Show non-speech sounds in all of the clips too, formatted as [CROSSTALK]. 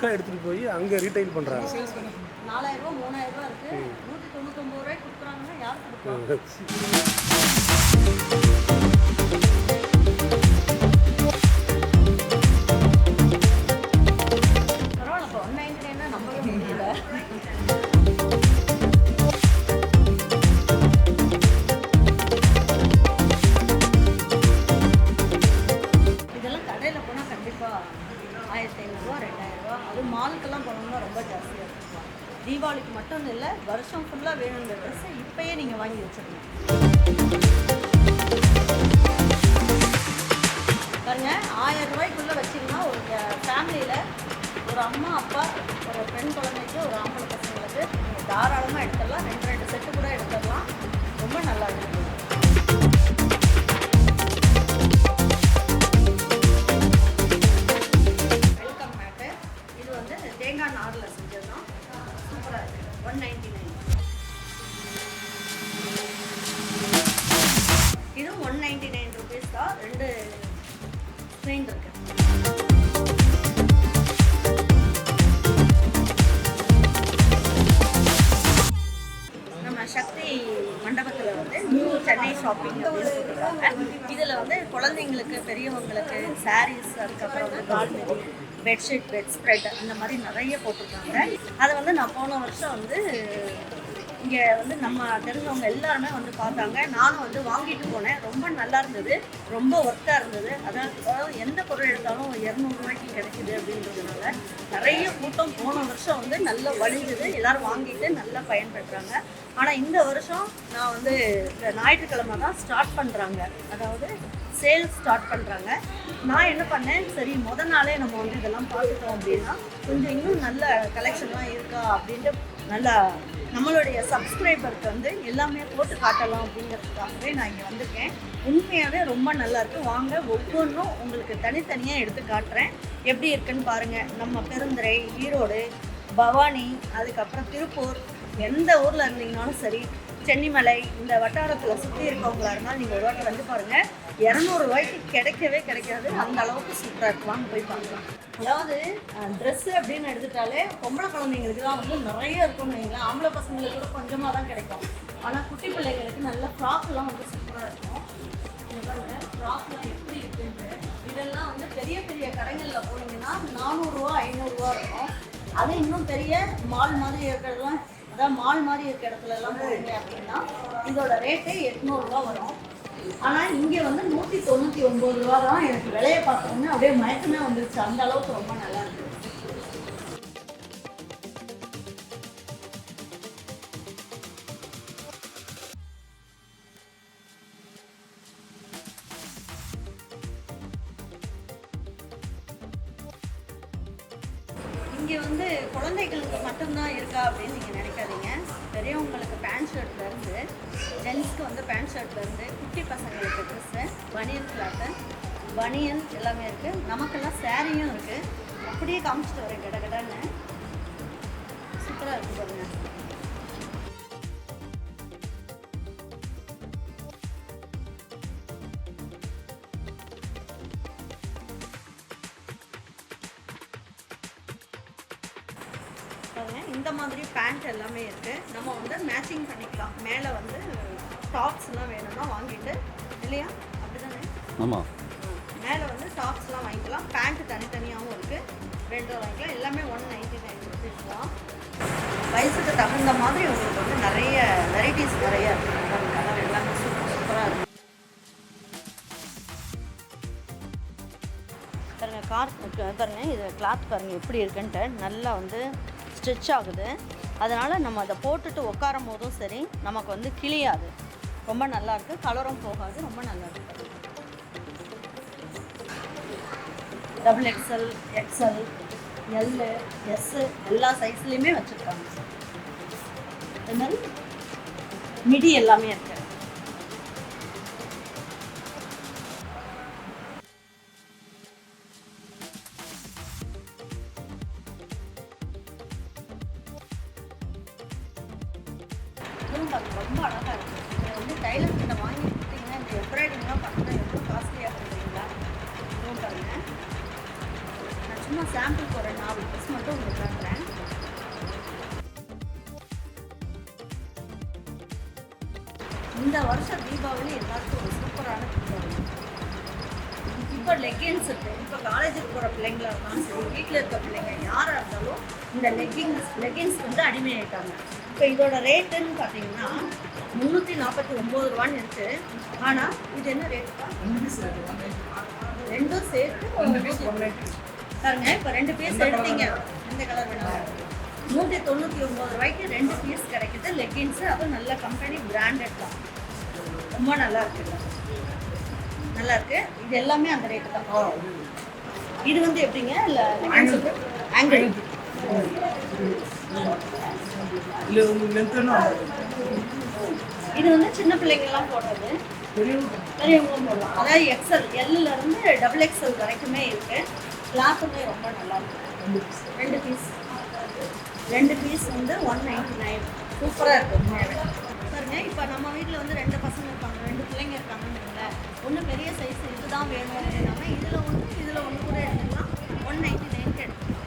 பல்காக எடுத்துகிட்டு போய் அங்கே ரீட்டைல் பண்ணுறாங்க நாலாயிரம் ரூபா மூணாயிரம் ரூபா இருக்கு. நூற்றி தொண்ணூத்தொம்பது ரூபாய்க்கு கொடுக்குறாங்கன்னா யார் கொடுப்பா? ஒன் நைன்டி நைன் இதுவும் ஒன் நைன்டி நைன் ருபீஸ் தான். ரெண்டு ஸ்க்ரீன் இருக்கு. நம்ம சக்தி மண்டபத்தில் வந்து நியூ சென்னை ஷாப்பிங் அப்படின்னு சொல்லியிருக்காங்க இதில் வந்து குழந்தைங்களுக்கு பெரியவங்களுக்கு சாரீஸ் அதுக்கப்புறம் வந்து கால்மெடி பெட்ஷீட் பெட் ஸ்ப்ரெட் இந்த மாதிரி நிறைய போட்டிருக்காங்க. அதை வந்து நான் போன வருஷம் வந்து இங்கே வந்து நம்ம தெரிஞ்சவங்க எல்லாருமே வந்து பார்த்தாங்க. நானும் வந்து வாங்கிட்டு போனேன். ரொம்ப நல்லா இருந்தது. ரொம்ப ஒர்க்காக இருந்தது. அதாவது அதாவது எந்த பொருள் எடுத்தாலும் இரநூறுவாய்க்கு கிடைக்குது அப்படின்றதுனால நிறைய கூட்டம் போன வருஷம் வந்து நல்லா வழிஞ்சுது எல்லாரும் வாங்கிட்டு நல்லா பயன்படுறாங்க ஆனால் இந்த வருஷம் நான் வந்து இந்த ஞாயிற்றுக்கிழமை தான் ஸ்டார்ட் பண்ணுறாங்க அதாவது சேல் ஸ்டார்ட் பண்ணுறாங்க நான் என்ன பண்ணேன்? சரி முத நாளே நம்ம வந்து இதெல்லாம் பார்த்துட்டோம் அப்படின்னா கொஞ்சம் இன்னும் நல்ல கலெக்ஷன்லாம் இருக்கா அப்படின்ட்டு நல்லா நம்மளுடைய சப்ஸ்கிரைபருக்கு வந்து எல்லாமே போட்டு காட்டலாம் அப்படிங்கிறதுக்காகவே நான் இங்கே வந்திருக்கேன். உண்மையாகவே ரொம்ப நல்லா இருக்குது வாங்க ஒவ்வொன்றும் உங்களுக்கு தனித்தனியாக எடுத்து காட்டுறேன். எப்படி இருக்குன்னு பாருங்கள் நம்ம பெருந்துறை ஈரோடு பவானி அதுக்கப்புறம் திருப்பூர் எந்த ஊரில் இருந்தீங்கனாலும் சரி சென்னிமலை இந்த வட்டாரத்தில் சுற்றி இருக்கவங்களா இருந்தாலும் நீங்கள் ஒரு வாட்டி வந்து பாருங்கள் இரநூறுவாய்க்கு கிடைக்கவே கிடைக்காது. அந்த அளவுக்கு சூப்பராக இருக்குவாங்க போய் பார்க்கலாம். அதாவது ட்ரெஸ்ஸு அப்படின்னு எடுத்துட்டாலே பொம்பளை குழந்தைங்களுக்கு தான் வந்து நிறைய இருக்கும்னு வைங்களேன். ஆம்பளை பசங்களுக்கு கூட கொஞ்சமாக தான் கிடைக்கும். ஆனால் குட்டி பிள்ளைங்களுக்கு நல்ல ஃப்ராக்லாம் வந்து சூப்பராக இருக்கும். ஃப்ராக்லாம் எப்படி இருக்குன்ட்டு. இதெல்லாம் வந்து பெரிய பெரிய கடைகளில் போனீங்கன்னா நானூறுரூவா ஐநூறுரூவா இருக்கும் அது இன்னும் பெரிய மால் மாதிரி இருக்கிறதுலாம் அதான் மால் மாதிரி இருக்க இடத்துல எல்லாம் போனீங்க அப்படின்னா இதோட ரேட்டு எட்நூறுரூவா வரும். ஆனால் இங்கே வந்து நூற்றி தொண்ணூற்றி ஒம்பது ரூபா தான் எனக்கு விலையை பார்த்தோன்னே அப்படியே மயக்கமே வந்துருச்சு. அந்த அளவுக்கு ரொம்ப நல்லா காமிச்சிட்டு வரேன் கடை கடைன்னு சூப்பராக இருக்குது பாருங்க. பாருங்க இந்த மாதிரி பேண்ட் எல்லாமே இருக்கு. நம்ம வந்து மேட்சிங் பண்ணிக்கலாம். மேலே வந்து டாப்ஸ்லாம் வேணும்னா வாங்கிட்டு இல்லையா? அப்படிதானே? ஆமாம் மேலே வந்து டாப்ஸ்லாம் வாங்கிக்கலாம். பேண்ட் தனித்தனியாகவும் இருக்கு. வாங்கிக்கலாம் எல்லாமே ஒன் நைன்டி நைன் ருபீஸ் தான். வயசுக்கு தகுந்த மாதிரி உங்களுக்கு வந்து நிறைய வெரைட்டிஸ் நிறைய இருக்குது கலர் எல்லாமே சூப்பர் சூப்பராக இருக்கு. பாருங்கள் கார் பாருங்கள் இது கிளாத் பாருங்கள் எப்படி இருக்குன்ட்டு நல்லா வந்து ஸ்டிச் ஆகுது. அதனால் நம்ம அதை போட்டுட்டு உட்காரும் போதும் சரி நமக்கு வந்து கிளியாது ரொம்ப நல்லாயிருக்கு கலரும் போகாது ரொம்ப நல்லா double XL XL L S எல்லா சைஸ்லேயுமே வச்சுருக்காங்க. இது மிடி எல்லாமே இருக்கு. இப்போ லெகின்ஸ் இருக்கு. இப்போ காலேஜுக்கு போகிற பிள்ளைங்களா இருந்தாலும் சரி வீட்டில் இருக்க பிள்ளைங்க யாராக இருந்தாலும் இந்த லெகின்ஸ் லெகின்ஸ் வந்து அடிமையாயிட்டாங்க. இப்போ இதோட ரேட்டுன்னு பார்த்தீங்கன்னா முந்நூற்றி நாற்பத்தி ஒம்பது ரூபான்னு இருக்கு. ஆனால் இது என்ன ரேட்டுப்பா ரெண்டும் சேர்த்து பாருங்க இப்போ ரெண்டு பீஸ் எடுத்தீங்க. எந்த கலர் வேணாலும் நூற்றி தொண்ணூற்றி ஒம்பது ரூபாய்க்கு ரெண்டு பீஸ் கிடைக்குது. லெகின்ஸு அதுவும் நல்ல கம்பெனி பிராண்டட் தான். ரொம்ப நல்லா இருக்கு. நல்லா இருக்கு இது எல்லாமே அந்த ரேட்டு தான் இது வந்து எப்படிங்க? இல்லை ஆங்கிள் இது வந்து சின்ன பிள்ளைங்கெல்லாம் போடுறது. பெரியவங்களும் போடலாம். அதாவது எக்ஸல் எல்லுல இருந்து டபுள் எக்ஸல் வரைக்குமே இருக்கு. கிளாத்துமே ரொம்ப நல்லா இருக்கு ரெண்டு பீஸ் ரெண்டு பீஸ் வந்து ஒன் நைன்டி நைன் சூப்பராக இருக்கு. உண்மையாவே. பாருங்க இப்போ நம்ம வீட்டில் வந்து ரெண்டு பசங்க இருக்காங்க ரெண்டு பிள்ளைங்க இருக்காங்கன்னு ஒன்று பெரிய சைஸ் இதுதான் வேணும் அப்படின்னா இதில் ஒன்று இதில் ஒன்று கூட எடுத்துக்கலாம். ஒன் நைன்டி நைன்க்கு எடுத்துக்கலாம்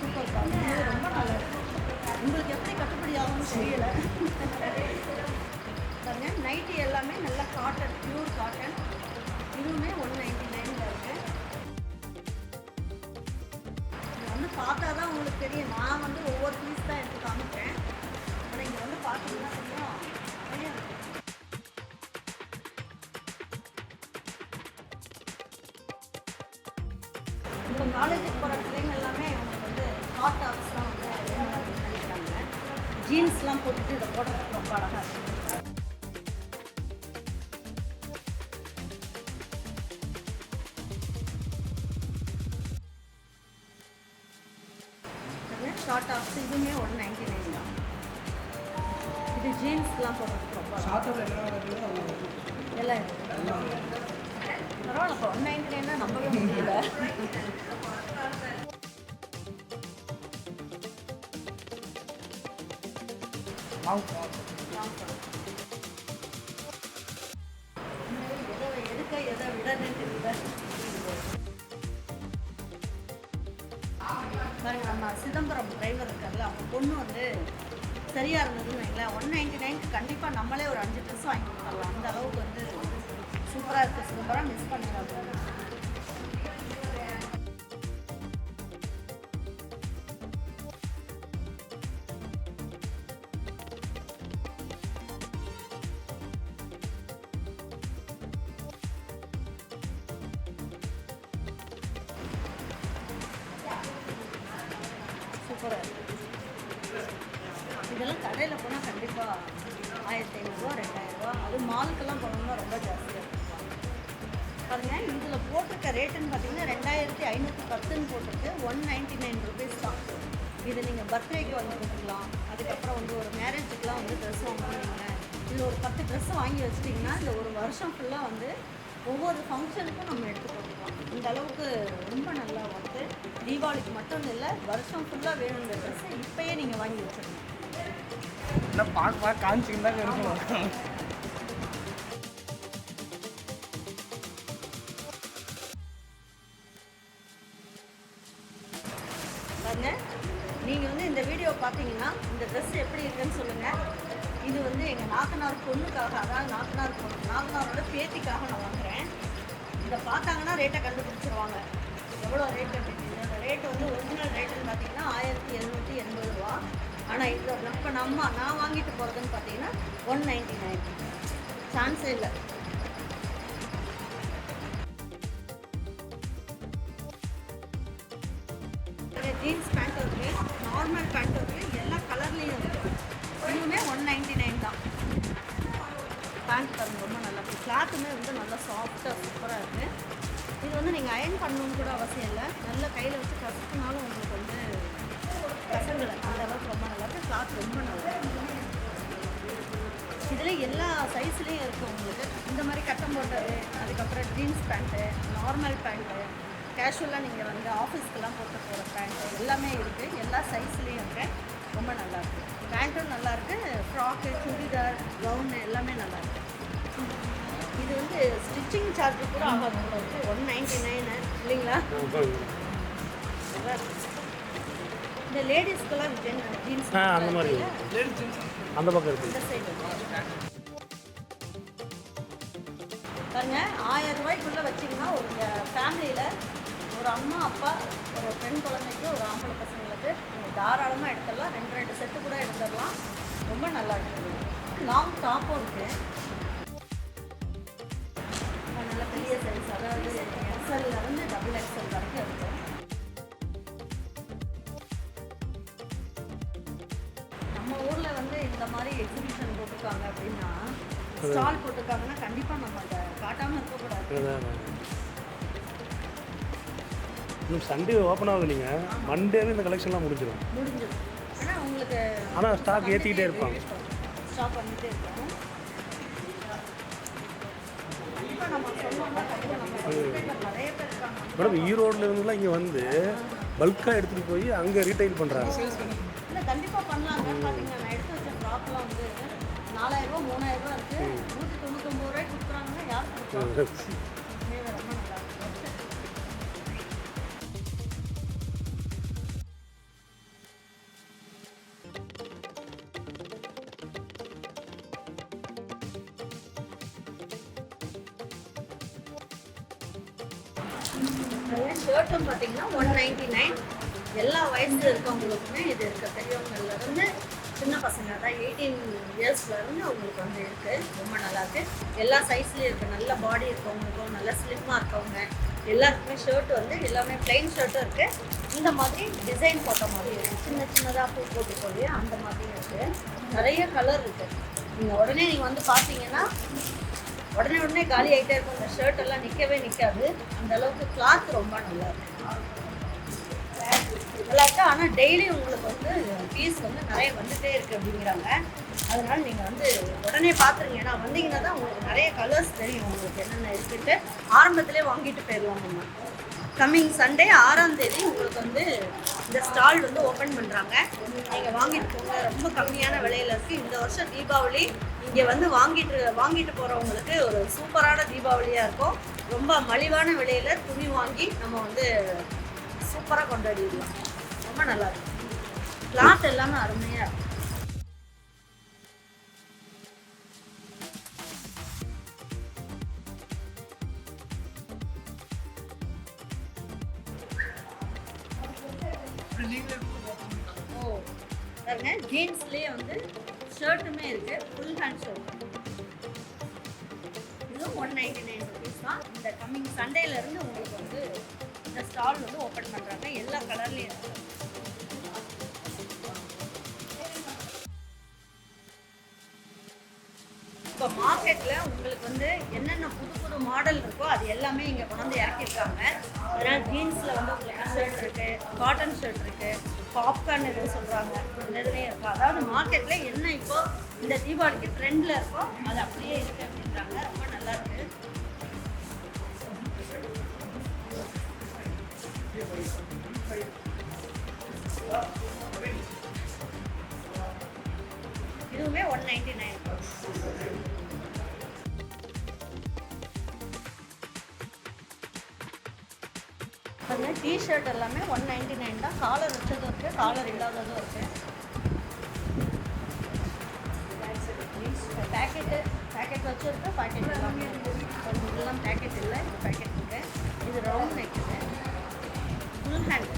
சூப்பர் பாருங்க ரொம்ப நல்லா இருக்கும் உங்களுக்கு எப்படி கட்டுப்படி ஆகும்னு தெரியல. பாருங்க நைட்டி எல்லாமே நல்ல காட்டன் பியூர் காட்டன் இதுவுமே ஒன் நைன்டி நைனில் இருக்குது இது வந்து பார்த்தா தான் உங்களுக்கு தெரியும். நான் வந்து ஒவ்வொரு பீஸ் தான் எடுத்து காமிப்பேன். ஆனால் இங்கே வந்து பார்த்தீங்கன்னா ஜீன்ஸ்லாம் போட்டுட்டு இதை போடுறதுக்கு ரொம்ப அழகாக இருக்குது நம்மளே ஒரு அஞ்சு ட்ரெஸ் வாங்கி கொடுத்துடலாம் அந்த அளவுக்கு வந்து சூப்பராக இருக்குது சூப்பராக மிஸ் பண்ணிடாது ஃபங்க்ஷனுக்கும் நம்ம எடுத்து போட்டுக்கலாம் இந்த அளவுக்கு ரொம்ப நல்லா வந்து தீபாவளிக்கு மட்டும் இல்லை வருஷம் ஃபுல்லாக வேணுங்கிற ட்ரெஸ்ஸை இப்போயே நீங்கள் வாங்கி வச்சிடணும் என்ன பார்க்க பார்க்க இருக்கணும் பாருங்க நீங்கள் வந்து இந்த வீடியோ பார்த்தீங்கன்னா இந்த ட்ரெஸ் எப்படி இருக்குன்னு சொல்லுங்கள் இது வந்து எங்கள் நாத்தனார் பொண்ணுக்காக அதாவது நாத்தனார் பொண்ணு நாத்தனாரோட பேத்திக்காக நான் ரேட்டை கண்டுபிடிச்சிருவாங்க. எவ்வளோ ரேட் அப்படின்னு இதோட ரேட் வந்து ஒரிஜினல் ரேட்டுன்னு பார்த்தீங்கன்னா ஆயிரத்தி எழுநூற்றி எண்பது ரூபா. ஆனால் இதில் இப்போ நம்ம நான் வாங்கிட்டு போகிறதுன்னு பார்த்தீங்கன்னா ஒன் நைன்டி நைன் சான்ஸே இல்லை ஜீன்ஸ் பேண்ட் இருக்கு. நார்மல் பேண்ட் இருக்கு. எல்லா கலர்லேயும் இருக்கு. இன்னுமே ஒன் நைன்டி நைன் தான். பேண்ட் பாருங்க ரொம்ப நல்லா இருக்கு. கிளாத்துமே வந்து நல்லா சாஃப்டாக சூப்பராக இருக்குது இது வந்து நீங்கள் அயர்ன் பண்ணணும்னு கூட அவசியம் இல்லை. நல்ல கையில் வச்சு கசக்குனாலும் உங்களுக்கு வந்து கசங்கலை. அந்த அளவுக்கு ரொம்ப நல்லா இருக்கு. கிளாத் ரொம்ப நல்லா இதில் எல்லா சைஸ்லேயும் இருக்குது உங்களுக்கு. இந்த மாதிரி கட்டம் போட்டது அதுக்கப்புறம் ஜீன்ஸ் பேண்ட்டு நார்மல் பேண்ட்டு கேஷுவலாக நீங்கள் வந்து ஆஃபீஸ்க்கெல்லாம் போட்டு போகிற பேண்ட்டு எல்லாமே இருக்குது எல்லா சைஸ்லேயும் இருக்குது ரொம்ப நல்லாயிருக்கு பேண்ட்டும் நல்லாயிருக்கு ஃப்ராக்கு சுடிதார் கவுனு எல்லாமே நல்லாயிருக்கு இது வந்து ஸ்டிச்சிங் சார்ஜ் கூட ஆகாது. இருக்கு ஒன் நைன்டி நைனு இல்லைங்களா? நல்லா இருக்கு இந்த லேடிஸ்க்கெல்லாம் ஜீன்ஸ் அந்த மாதிரி. அந்த பக்கம் இருக்குது இந்த சைடு பாருங்க ஆயிரம் ரூபாய்க்குள்ள வச்சிங்கன்னா ஒரு ஃபேமிலியில் ஒரு அம்மா அப்பா ஒரு பெண் குழந்தைக்கு ஒரு ஆம்பளை பசங்களுக்கு நீங்க தாராளமாக எடுத்துடலாம். ரெண்டு ரெண்டு செட்டு கூட எடுத்துடலாம். ரொம்ப நல்லா இருக்குது லாங் டாப்பும் இருக்கு நல்ல பெரிய சைஸ் அதாவது எக்ஸல்ல இருந்து டபுள் எக்ஸல் வரைக்கும் இருக்கு நம்ம ஊர்ல வந்து இந்த மாதிரி எக்ஸிபிஷன் போட்டிருக்காங்க அப்படின்னா ஸ்டால் போட்டிருக்காங்கன்னா கண்டிப்பா நம்ம அதை காட்டாம இருக்கக்கூடாது இன்னும் சண்டே ஓப்பன் ஆகலைங்க மண்டேவே இந்த கலெக்ஷன்லாம் முடிஞ்சிடும். முடிஞ்சது ஆனா உங்களுக்கு ஆனா stock ஏத்திக்கிட்டே இருப்பாங்க. ஸ்டாக் பண்ணிட்டே இருப்பாங்க கண்டிப்பா நம்ம சொன்னோம்னா கண்டிப்பா நம்ம subscriber நிறைய பேர் இருக்காங்க மேடம் ஈரோடுல இருந்துலாம் இங்கே வந்து பல்காக எடுத்துகிட்டு போய் அங்கே ரீட்டைல் பண்ணுறாங்க இல்லை கண்டிப்பாக பண்ணலாங்க பார்த்தீங்கன்னா நான் எடுத்து வச்ச ட்ராப்லாம் வந்து நாலாயிரம் ரூபா மூணாயிரம் ரூபா இருக்கு. நூற்றி தொண்ணூத்தொம்பது ரூபாய்க்கு கொடுக்குறாங்கன்னா யார் கொடுப்பாங்க? [LAUGHS] ஷர்ட் வந்து எல்லாமே பிளைன் ஷர்ட்டும் இருக்கு. இந்த மாதிரி டிசைன் போட்ட மாதிரி இருக்கு. சின்ன சின்னதாக பூ போட்டு அந்த மாதிரி இருக்கு. நிறைய கலர் இருக்கு. நீங்கள் உடனே நீங்கள் வந்து பார்த்தீங்கன்னா உடனே உடனே காலி ஆகிட்டே இருக்கும். இந்த ஷர்ட் எல்லாம் நிற்கவே நிற்காது அந்த அளவுக்கு கிளாத் ரொம்ப நல்லா இருக்கு. நல்லா இருக்கு. ஆனால் டெய்லி உங்களுக்கு வந்து பீஸ் வந்து நிறைய வந்துட்டே இருக்கு அப்படிங்கிறாங்க. அதனால நீங்கள் வந்து உடனே பார்த்துருங்க ஏன்னா வந்தீங்கன்னா தான் உங்களுக்கு நிறைய கலர்ஸ் தெரியும். உங்களுக்கு என்னென்ன இருக்குன்ட்டு. ஆரம்பத்திலே வாங்கிட்டு போயிடலாம் நம்ம. கம்மிங் சண்டே ஆறாம் தேதி உங்களுக்கு வந்து இந்த ஸ்டால் வந்து ஓப்பன் பண்ணுறாங்க நீங்கள் வாங்கிட்டு போங்க. ரொம்ப கம்மியான விலையில இருக்குது இந்த வருஷம் தீபாவளி இங்கே வந்து வாங்கிட்டு வாங்கிட்டு போகிறவங்களுக்கு ஒரு சூப்பரான தீபாவளியாக இருக்கும். ரொம்ப மலிவான விலையில் துணி வாங்கி நம்ம வந்து சூப்பராக கொண்டாடிடலாம். ரொம்ப நல்லா இருக்கும். கிளாத் எல்லாமே அருமையாக இருக்கும். ஷர்ட்டுமே இருக்கு. ஃபுல் ஹேண்ட் ஷர்ட் இதுவும் ஒன் நைன்டி நைன் ருபீஸ் தான். இந்த கம்மிங் சண்டேலேருந்து உங்களுக்கு வந்து இந்த ஸ்டால் வந்து ஓப்பன் பண்றாங்க. எல்லா கலர்லயும் இருக்கு. இப்போ மார்க்கெட்டில் உங்களுக்கு வந்து என்னென்ன புது புது மாடல் இருக்கோ அது எல்லாமே இங்கே கொண்டாந்து இறக்கியிருக்காங்க. அதனால் ஜீன்ஸில் வந்து உங்களுக்கு ஷர்ட் இருக்குது காட்டன் ஷர்ட் இருக்குது பாப்கார்ன் எதுவும் சொல்கிறாங்க இந்த இதுலேயும் இருக்குது அதாவது மார்க்கெட்டில் என்ன இப்போ இந்த தீபாவளிக்கு ட்ரெண்டில் இருக்கோம். அது அப்படியே இருக்குது அப்படின்றாங்க. ரொம்ப நல்லா இருக்கு. இதுவுமே ஒன் நைன்டி நைன் அந்த டிஷர்ட் எல்லாமே ஒன் நைன்டி நைன் தான். காலர் வச்சதும் இருக்குது காலர் இல்லாததும் இருக்குது வச்சுருக்க பேக்கெட் எல்லாமே இதெல்லாம் பேக்கெட் இல்லை இது பேக்கெட் இருக்கு. இது ரவுண்ட் நெக் ஃபுல் ஹேண்ட்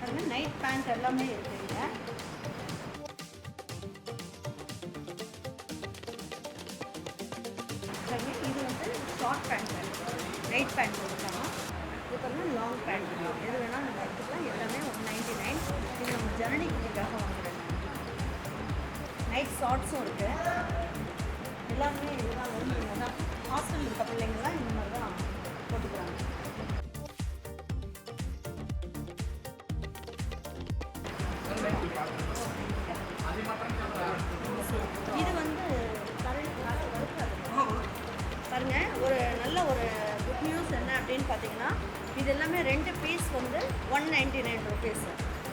பாருங்க நைட் பேண்ட் எல்லாமே இருக்குங்க இது வந்து ஷார்ட் பேண்ட் நைட் பேண்ட் கொடுக்கலாம் இது லாங் பேண்ட் எது வேணால் நம்ம எடுத்துக்கலாம். எல்லாமே ஒன் நைன்டி நைன் இது நம்ம ஜனனி வாங்குறேன் நைட் ஷார்ட்ஸும் இருக்குது எல்லாமே இதுதான். விரும்புங்க தான் ஹாஸ்டல் இருக்க பிள்ளைங்களாம் இந்த மாதிரி தான் போட்டுக்கிறாங்க. நல்ல ஒரு குட் நியூஸ் என்ன அப்படின்னு பார்த்தீங்கன்னா இது எல்லாமே ரெண்டு பீஸ் வந்து ஒன் நைன்டி நைன் ருபீஸ்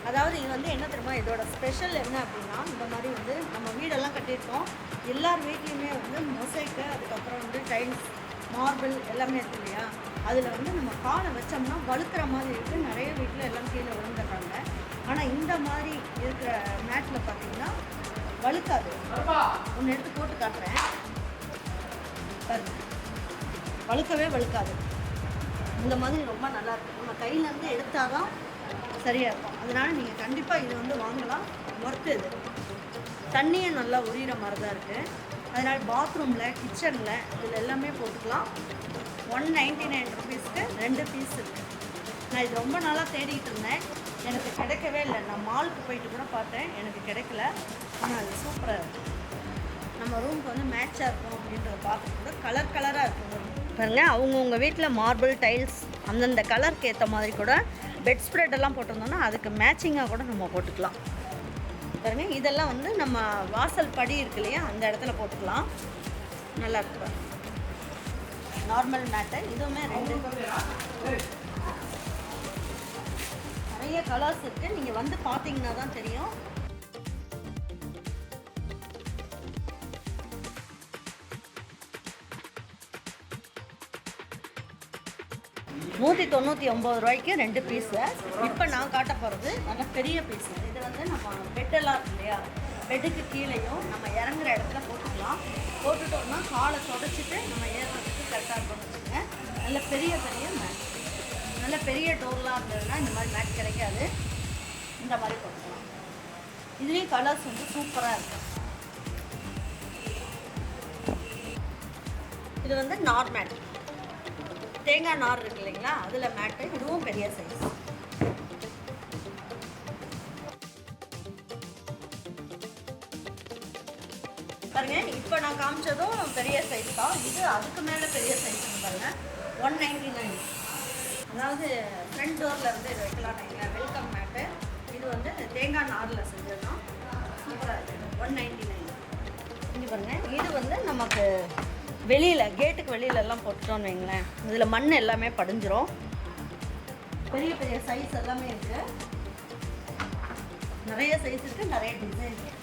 அதாவது இது வந்து என்ன தெரியுமா இதோட ஸ்பெஷல் என்ன அப்படின்னா இந்த மாதிரி வந்து நம்ம வீடெல்லாம் கட்டியிருக்கோம். எல்லார் வீட்லேயுமே வந்து மொசைக்கு அதுக்கப்புறம் வந்து டைல்ஸ் மார்பிள் எல்லாமே இருக்கு இல்லையா? அதில் வந்து நம்ம காலை வச்சோம்னா வழுக்கிற மாதிரி இருக்குது நிறைய வீட்டில் எல்லாம் கீழே விழுந்துடுறாங்க. ஆனால் இந்த மாதிரி இருக்கிற மேட்டில் பார்த்தீங்கன்னா வழுக்காது. ஒன்று எடுத்து போட்டு காட்டுறேன். பாருங்க. வழுக்கவே வழுக்காது. இந்த மாதிரி ரொம்ப நல்லா இருக்கும். நம்ம கையிலேருந்து எடுத்தால் தான் சரியாக இருக்கும். அதனால் நீங்கள் கண்டிப்பாக இது வந்து வாங்கலாம். ஒர்த்து இது. தண்ணியும் நல்லா உரிகிற மாதிரி தான் இருக்குது அதனால் பாத்ரூமில் கிச்சனில் இதில் எல்லாமே போட்டுக்கலாம். ஒன் நைன்டி நைன் ருபீஸ்க்கு ரெண்டு பீஸ் இருக்குது நான் இது ரொம்ப நாளாக தேடிக்கிட்டு இருந்தேன். எனக்கு கிடைக்கவே இல்லை. நான் மாலுக்கு போயிட்டு கூட பார்த்தேன். எனக்கு கிடைக்கல. ஆனால் அது சூப்பராக இருக்குது நம்ம ரூமுக்கு வந்து மேட்சாக இருக்கும் அப்படின்றத பார்த்து கூட கலர் கலராக இருக்கும். பாருங்கள் அவங்கவுங்க வீட்டில் மார்பிள் டைல்ஸ் அந்தந்த கலருக்கு ஏற்ற மாதிரி கூட பெட் ஸ்ப்ரெட் எல்லாம் போட்டிருந்தோம்னா அதுக்கு மேட்சிங்காக கூட நம்ம போட்டுக்கலாம். பாருங்க இதெல்லாம் வந்து நம்ம வாசல் படி இருக்கு இல்லையா அந்த இடத்துல போட்டுக்கலாம். நல்லா இருக்கு நார்மல் மேட்டு இதுவுமே ரெண்டு. நிறைய கலர்ஸ் இருக்குது நீங்கள் வந்து பார்த்தீங்கன்னா தான் தெரியும். நூற்றி தொண்ணூற்றி ஒம்பது ரூபாய்க்கு ரெண்டு பீஸு இப்போ நான் காட்ட போகிறது நல்ல பெரிய பீஸு இது வந்து நம்ம பெட்டெல்லாம் இருக்கு இல்லையா? பெட்டுக்கு கீழேயும் நம்ம இறங்குற இடத்துல போட்டுக்கலாம். போட்டுட்டோம்னா காலை தொடச்சிட்டு நம்ம ஏறுறதுக்கு கரெக்டாக இருக்கும்னு வச்சுக்கோங்க. நல்ல பெரிய பெரிய மேட் நல்ல பெரிய டோர்லாம் இருந்ததுன்னா இந்த மாதிரி மேட் கிடைக்காது. இந்த மாதிரி போட்டுக்கலாம். இதுலேயும் கலர்ஸ் வந்து சூப்பராக இருக்கும் இது வந்து நார்மேட் தேங்காய் நார் இருக்கு இல்லைங்களா? அதில் மேட்டு இதுவும் பெரிய சைஸ் பாருங்க இப்போ நான் காமிச்சதும் பெரிய சைஸ் தான். இது அதுக்கு மேலே பெரிய சைஸ் பாருங்க. ஒன் நைன்டி நைன் அதாவது ஃப்ரண்ட் டோரில் இருந்து இது வைக்கலாம் நீங்கள் வெல்கம் மேட்டு இது வந்து தேங்காய் நாரில் செஞ்சது தான் சூப்பராக இருக்குது ஒன் நைன்டி நைன் இங்கே பாருங்க இது வந்து நமக்கு வெளியில் கேட்டுக்கு வெளியில எல்லாம் போட்டுட்டோம்னு வைங்களேன். இதில் மண் எல்லாமே படிஞ்சிரும். பெரிய பெரிய சைஸ் எல்லாமே இருக்குது நிறைய சைஸ் இருக்குது நிறைய டிசைன் இருக்குது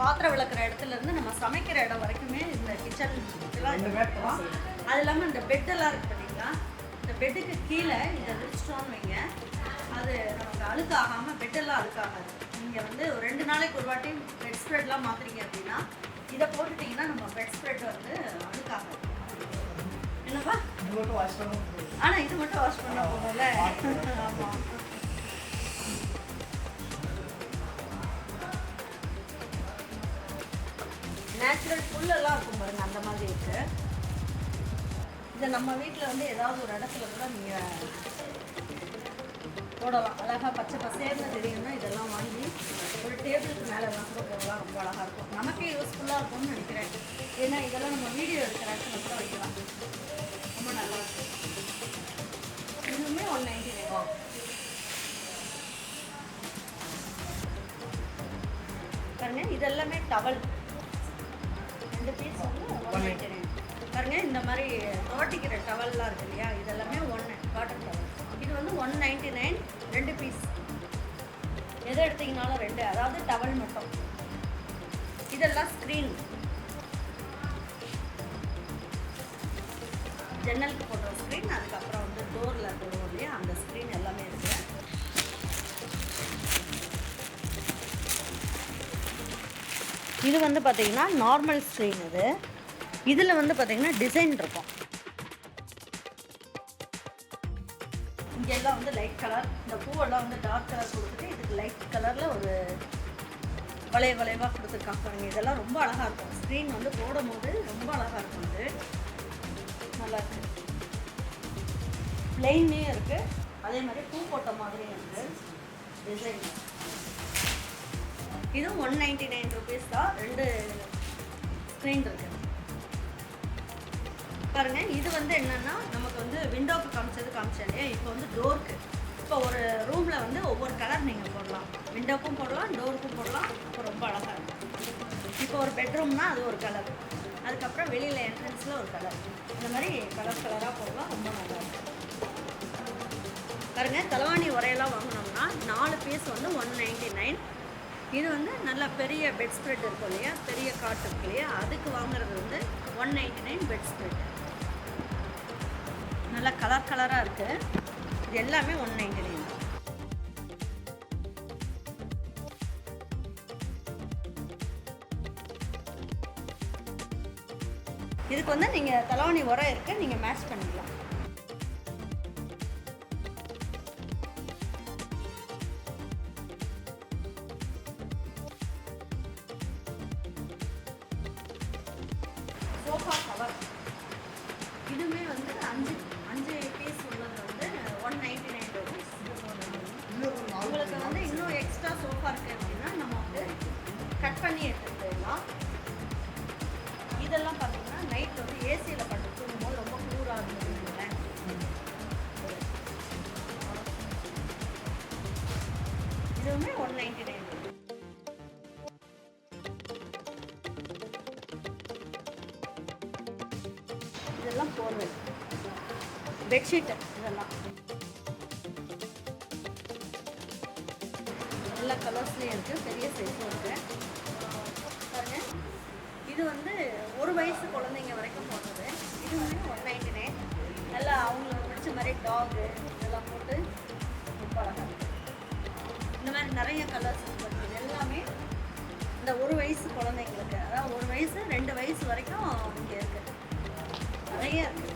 பாத்திரம் விளக்குற இடத்துல இருந்து நம்ம சமைக்கிற இடம் வரைக்குமே இந்த கிச்சன் இதெல்லாம். அது இல்லாமல் இந்த பெட்டெல்லாம் இருக்கு பார்த்தீங்களா இந்த பெட்டுக்கு கீழே இதை விரிச்சிட்டோம்னு வைங்க. அது நமக்கு அழுக்காகாமல் பெட்டெல்லாம் அழுக்காகாது. நீங்கள் வந்து ஒரு ரெண்டு நாளைக்கு ஒரு வாட்டி பெட் ஸ்ப்ரெட்லாம் மாற்றுறீங்க அப்படின்னா இதை போட்டுட்டிங்கன்னா நம்ம பெட் ஸ்ப்ரெட் வந்து அழுக்காகாது. என்னப்பா? இது மட்டும் வாஷ் பண்ண ஆனால் இது மட்டும் வாஷ் பண்ண போகல ஆமாம் நேச்சுரல் புல்லெல்லாம் இருக்கும் பாருங்க அந்த மாதிரி இருக்கு. இதை நம்ம வீட்டில் வந்து ஏதாவது ஒரு இடத்துல கூட நீங்கள் போடலாம். அழகாக பச்சை பசேர்னு தெரியும்னா இதெல்லாம் வாங்கி ஒரு டேபிளுக்கு மேலே எல்லாம் கூட போடலாம். ரொம்ப அழகாக இருக்கும். நமக்கே யூஸ்ஃபுல்லாக இருக்கும்னு நினைக்கிறேன். ஏன்னா இதெல்லாம் நம்ம வீடியோ எடுக்கிற இடத்துல கூட வைக்கலாம். ரொம்ப நல்லா இருக்கும். இதுவுமே ஒன் நைன்டி நைன். பாருங்க இதெல்லாமே டவல் ரெண்டு பீஸ் வந்து ஒன் நைன்டி நைன் பாருங்க இந்த மாதிரி தோட்டிக்கிற டவல்லாம் இருக்கு இல்லையா? இதெல்லாமே ஒன்று காட்டன் டவல் வந்து ஒன் நைன்டி நைன் ரெண்டு பீஸ் எதை எடுத்தீங்கனாலும் ரெண்டு. அதாவது டவல் மட்டும். இதெல்லாம் ஸ்க்ரீன் ஜன்னலுக்கு போடுற ஸ்க்ரீன் அதுக்கப்புறம் வந்து டோரில் போடுவோம் இல்லையா? அந்த ஸ்க்ரீன் எல்லாமே இருக்குது இது வந்து பார்த்தீங்கன்னா நார்மல் ஸ்க்ரீன் இது. இதில் வந்து பார்த்தீங்கன்னா டிசைன் இருக்கும். கலர் இந்த பூவெல்லாம் வந்து டார்க் கலர் கொடுத்துட்டு இதுக்கு லைட் கலரில் ஒரு வளைய வளைவாக கொடுத்துருக்காங்க. பாருங்க இதெல்லாம் ரொம்ப அழகாக இருக்கும். ஸ்க்ரீன் வந்து போடும்போது ரொம்ப அழகாக இருக்கும் இது. நல்லா இருக்கு. பிளெயின்லேயும் இருக்குது அதே மாதிரி பூ போட்ட மாதிரியும் இருக்குது டிசைன் இதுவும் ஒன் நைன்டி நைன் ருபீஸ் தான். ரெண்டு ஸ்க்ரீன் இருக்கு. பாருங்க இது வந்து என்னன்னா நமக்கு வந்து விண்டோக்கு காமிச்சது காமிச்சேன் இல்லையா? இப்போ வந்து டோருக்கு ஒரு ரூமில் வந்து ஒவ்வொரு கலர் நீங்கள் போடலாம். விண்டோக்கும் போடலாம் டோருக்கும் போடலாம். ரொம்ப அழகாக இருக்கும் இப்போ ஒரு பெட்ரூம்னா அது ஒரு கலர் அதுக்கப்புறம் வெளியில் என்ட்ரன்ஸில் ஒரு கலர் இந்த மாதிரி கலர் கலராக போடலாம் ரொம்ப நல்லா இருக்கும் பாருங்க தலைவாணி உரையெல்லாம் வாங்கினோம்னா நாலு பீஸ் வந்து ஒன் நைன்டி நைன் இது வந்து நல்ல பெரிய பெட் ஸ்ப்ரெட் இருக்கும் இல்லையா? பெரிய காட் இருக்கு இல்லையா? அதுக்கு வாங்குறது வந்து one ninety nine bed spread நல்லா கலர் கலராக இருக்குது இது எல்லாமே ஒன் நைன்டி நைன் இதுக்கு வந்து நீங்கள் தலைவாணி உரம் இருக்குது நீங்கள் மேட்ச் பண்ணிக்கலாம். சோஃபா கவர் இதுவுமே வந்து அஞ்சு அஞ்சு பீஸ் உள்ளது வந்து ஒன் நைன்டி நைன் ருபீஸ் உங்களுக்கு வந்து இன்னும் எக்ஸ்ட்ரா சோஃபா இருக்குது அப்படின்னா நம்ம வந்து கட் பண்ணி எடுத்துகிட்டு பெட்ஷீட்டு இதெல்லாம். எல்லா கலர்ஸ்லேயும் இருக்குது பெரிய சைஸும் இருக்குது பாருங்க. இது வந்து ஒரு வயசு குழந்தைங்க வரைக்கும் போடுறது இது வந்து ஒன் நைன்டி நைன் நல்லா அவங்களுக்கு பிடிச்ச மாதிரி டாகு இதெல்லாம் போட்டு ரொம்ப அழகாக இந்த மாதிரி நிறைய கலர்ஸ் இருக்குது எல்லாமே இந்த ஒரு வயசு குழந்தைங்களுக்கு அதாவது ஒரு வயசு ரெண்டு வயசு வரைக்கும் இங்கே இருக்குது நிறைய இருக்குது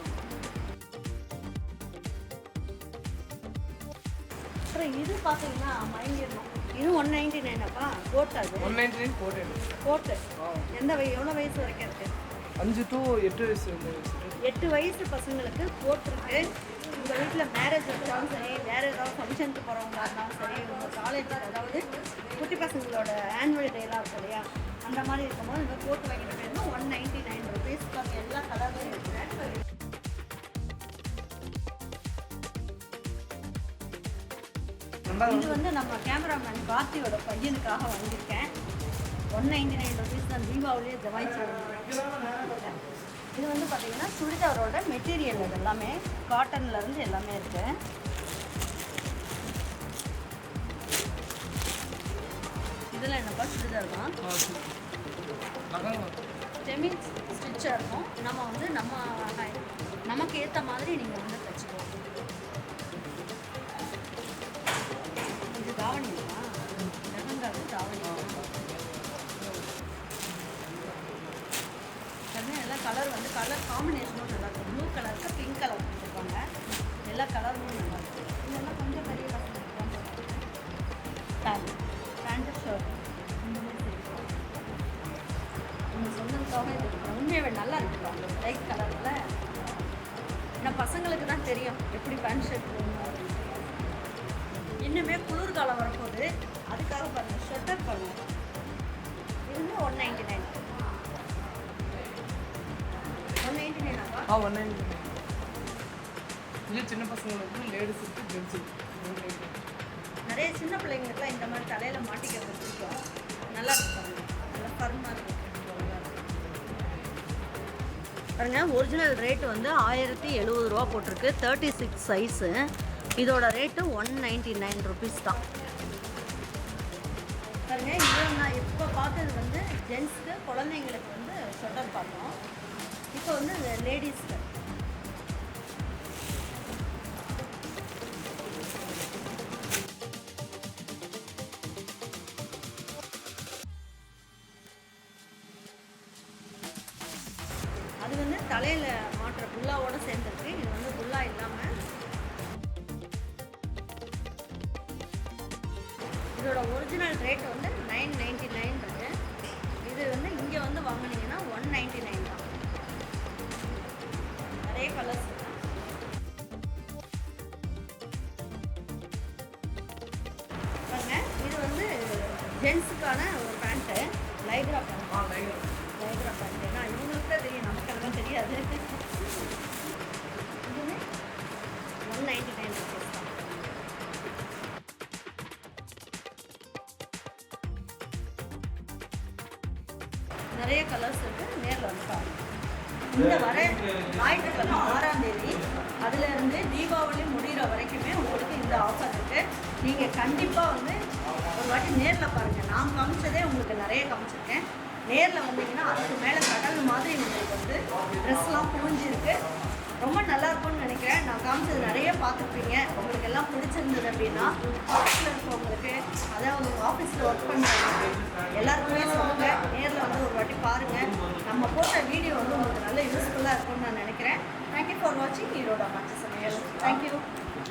பார்த்தீங்கன்னா மயங்கிடணும். இது ஒன் நைன்டி நைனப்பா கோட் அது. ஒன் நைன்டி நைன் போட்டேன் கோட்டு எந்த வய எவ்வளோ வயசு வரைக்கும் இருக்குது அஞ்சு டு எட்டு வயசு எட்டு வயசு பசங்களுக்கு கோட் இருக்கு. உங்கள் வீட்டில் மேரேஜ் வச்சாலும் சரி வேறு ஏதாவது ஃபங்க்ஷனுக்கு போகிறவங்களா இருந்தாலும் சரி உங்கள் காலேஜுக்கு அதாவது குட்டி பசங்களோட ஆனுவல் டேலாம் இருக்கும் இல்லையா? அந்த மாதிரி இருக்கும்போது இந்த கோட் வாங்கிட்டு போயிருந்தோம் ஒன் நைன்டி நைன் ருபீஸ் எல்லா கலர்லையும் இருக்குது இது வந்து நம்ம கேமராமேன் கார்த்தியோட பையனுக்காக வாங்கியிருக்கேன். ஒன் நைன்டி நைன் ருபீஸ் தான் தீபாவளியே ஜமாய்ச்சி இது வந்து பார்த்தீங்கன்னா சுடிதாரோட மெட்டீரியல் இது எல்லாமே காட்டன்ல இருந்து எல்லாமே இருக்கு. இதில் என்னப்பா சுடிதார் தான்? அதான் செமி ஸ்டிச்சாக இருக்கும். நம்ம வந்து நம்ம நமக்கு ஏற்ற மாதிரி நீங்கள் வந்து தச்சுக்கலாம். பேண்ட் பேண்ட்டு ஷர்ட் இந்த மாதிரி இருக்கும் நீங்கள் சொன்னதுக்காக இது எடுக்கிறேன். நல்லா கலரில் ஏன்னா பசங்களுக்கு தான் தெரியும் எப்படி பேண்ட் ஷர்ட் போடணும் இன்னுமே குளிர்காலம் வரும்போது அதுக்காக பாருங்க ஷர்ட்டர் பாருங்க இதுவுமே one ninety nine one ninety நைனாப்பா one ninety nine சின்ன பசங்களுக்கு லேடிஸுக்கு ஜென்ஸுக்கு சின்ன பிள்ளைங்களுக்குலாம் இந்த மாதிரி தலையில் மாட்டிக்கிறது பிடிக்கும் நல்லா இருக்கும் நல்லா ஃபர்மாக இருக்கும். பாருங்க ஒரிஜினல் ரேட் வந்து ஆயிரத்தி எழுபது ரூபா போட்டிருக்கு. தேர்ட்டி சிக்ஸ் சைஸு இதோட rate one ninety nine rupees தான். பாருங்க இது நான் இப்போ பார்த்தது வந்து ஜென்ஸ்க்கு குழந்தைங்களுக்கு வந்து ஸ்வெட்டர் பார்த்தோம் இப்போ வந்து லேடிஸ்க்கு நிறைய கலர்ஸ் இருக்குது நேரில் வந்து பாருங்கள் இந்த வர ஞாயிற்றுக்கிழமை ஆறாம் தேதி அதுலேருந்து தீபாவளி முடிகிற வரைக்குமே உங்களுக்கு இந்த ஆஃபர் இருக்குது நீங்கள் கண்டிப்பாக வந்து ஒரு வாட்டி நேரில் பாருங்கள் நான் காமிச்சதே உங்களுக்கு நிறைய காமிச்சிருக்கேன். நேரில் வந்தீங்கன்னா அதுக்கு மேலே கடல் மாதிரி உங்களுக்கு வந்து ட்ரெஸ்லாம் புரிஞ்சிருக்கு. ரொம்ப நல்லா இருக்கும்னு நினைக்கிறேன். நான் காமிச்சது நிறைய பார்த்துருப்பீங்க. உங்களுக்கு எல்லாம் பிடிச்சிருந்தது அப்படின்னா ஆஃபீஸில் இருக்கவங்களுக்கு அதாவது ஆஃபீஸில் ஒர்க் பண்ணுறவங்க எல்லாருக்குமே சொல்லுங்க. நேரில் வந்து ஒரு வாட்டி பாருங்கள் நம்ம போட்ட வீடியோ வந்து உங்களுக்கு நல்ல யூஸ்ஃபுல்லாக இருக்கும்னு நான் நினைக்கிறேன். தேங்க்யூ ஃபார் வாட்சிங் ஈரோட மச்ச சமையல். தேங்க்யூ